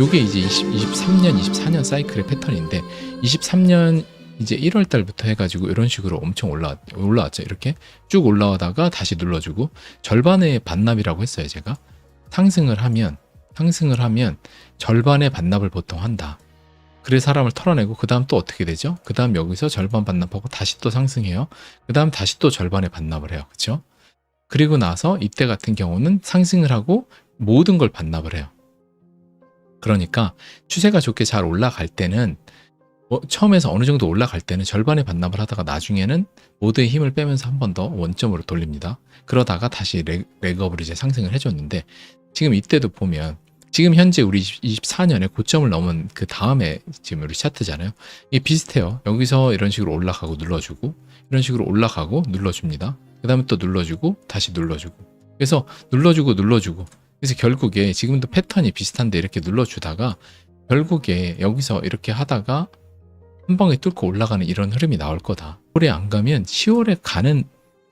요게 이제 20, 23년, 24년 사이클의 패턴인데 23년 이제 1월 달부터 해가지고 이런 식으로 엄청 올라 올라왔죠. 이렇게 쭉 올라오다가 다시 눌러주고 절반의 반납이라고 했어요. 제가 상승을 하면 상승을 하면 절반의 반납을 보통 한다. 그래 사람을 털어내고 그 다음 또 어떻게 되죠? 그 다음 여기서 절반 반납하고 다시 또 상승해요. 그 다음 다시 또 절반의 반납을 해요. 그렇죠? 그리고 나서 이때 같은 경우는 상승을 하고 모든 걸 반납을 해요. 그러니까 추세가 좋게 잘 올라갈 때는 어, 처음에서 어느 정도 올라갈 때는 절반의 반납을 하다가 나중에는 모두의 힘을 빼면서 한 번 더 원점으로 돌립니다. 그러다가 다시 레, 레그업을 이제 상승을 해줬는데 지금 이때도 보면 지금 현재 우리 24년에 고점을 넘은 그 다음에 지금 우리 차트잖아요. 이게 비슷해요. 여기서 이런 식으로 올라가고 눌러주고 이런 식으로 올라가고 눌러줍니다. 그 다음에 또 눌러주고 다시 눌러주고 그래서 눌러주고 눌러주고 그래서 결국에 지금도 패턴이 비슷한데 이렇게 눌러주다가 결국에 여기서 이렇게 하다가 한 방에 뚫고 올라가는 이런 흐름이 나올 거다. 9월에 안 가면 10월에 가는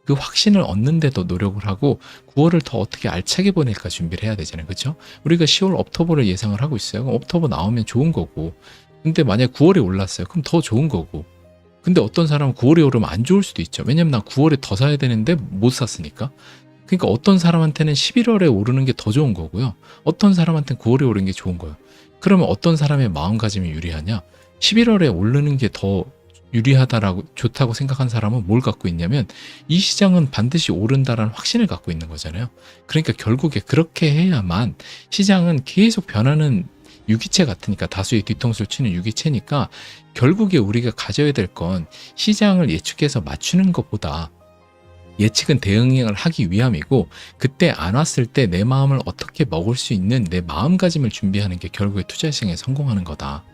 그 확신을 얻는데도 노력을 하고 9월을 더 어떻게 알차게 보낼까 준비를 해야 되잖아요. 그렇죠? 우리가 10월 업토버를 예상을 하고 있어요. 그럼 업토버 나오면 좋은 거고. 근데 만약 9월에 올랐어요. 그럼 더 좋은 거고. 근데 어떤 사람은 9월에 오르면 안 좋을 수도 있죠. 왜냐면 난 9월에 더 사야 되는데 못 샀으니까. 그러니까 어떤 사람한테는 11월에 오르는 게 더 좋은 거고요. 어떤 사람한테는 9월에 오르는 게 좋은 거예요. 그러면 어떤 사람의 마음가짐이 유리하냐? 11월에 오르는 게 더 유리하다라고 좋다고 생각한 사람은 뭘 갖고 있냐면 이 시장은 반드시 오른다라는 확신을 갖고 있는 거잖아요. 그러니까 결국에 그렇게 해야만 시장은 계속 변하는 유기체 같으니까 다수의 뒤통수를 치는 유기체니까 결국에 우리가 가져야 될 건 시장을 예측해서 맞추는 것보다 예측은 대응을 하기 위함이고 그때 안 왔을 때 내 마음을 어떻게 먹을 수 있는 내 마음가짐을 준비하는 게 결국에 투자 시장에 성공하는 거다.